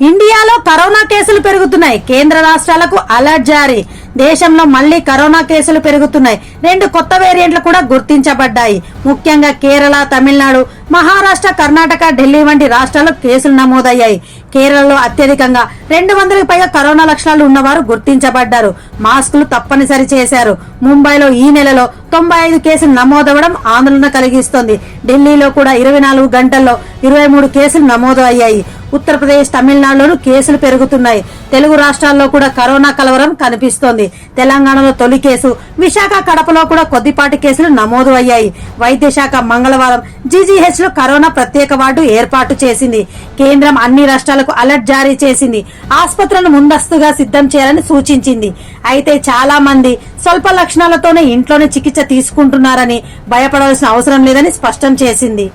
ఇండియాలో కరోనా కేసులు పెరుగుతున్నాయి. కేంద్ర రాష్ట్రాలకు అలర్ట్ జారీ. దేశంలో మళ్ళీ కరోనా కేసులు పెరుగుతున్నాయి. రెండు కొత్త వేరియంట్లు కూడా గుర్తించబడ్డాయి. ముఖ్యంగా కేరళ తమిళనాడు మహారాష్ట్ర కర్ణాటక ఢిల్లీ వంటి రాష్ట్రాల్లో కేసులు నమోదయ్యాయి. కేరళలో అత్యధికంగా రెండు వందలకు పైగా కరోనా లక్షణాలు ఉన్నవారు గుర్తించబడ్డారు. మాస్కులు తప్పనిసరి చేశారు. ముంబైలో ఈ నెలలో తొంభై ఐదు కేసులు నమోదవడం ఆందోళన కలిగిస్తోంది. ఢిల్లీలో కూడా ఇరవై నాలుగు గంటల్లో ఇరవై మూడు కేసులు నమోదు అయ్యాయి ఉత్తరప్రదేశ్ తమిళనాడులోనూ కేసులు పెరుగుతున్నాయి. తెలుగు రాష్ట్రాల్లో కూడా కరోనా కలవరం కనిపిస్తోంది. తెలంగాణలో తొలి కేసు. విశాఖ కడపలో కూడా కొద్దిపాటి కేసులు నమోదు అయ్యాయి. వైద్య శాఖ మంగళవారం జీజీహెచ్లో కరోనా ప్రత్యేక వార్డు ఏర్పాటు చేసింది. కేంద్రం అన్ని రాష్ట్రాలకు అలర్ట్ జారీ చేసింది. ఆసుపత్రులను ముందస్తుగా సిద్ధం చేయాలని సూచించింది. అయితే చాలా మంది స్వల్ప లక్షణాలతోనే ఇంట్లోనే చికిత్స తీసుకుంటున్నారని భయపడాల్సిన అవసరం లేదని స్పష్టం చేసింది.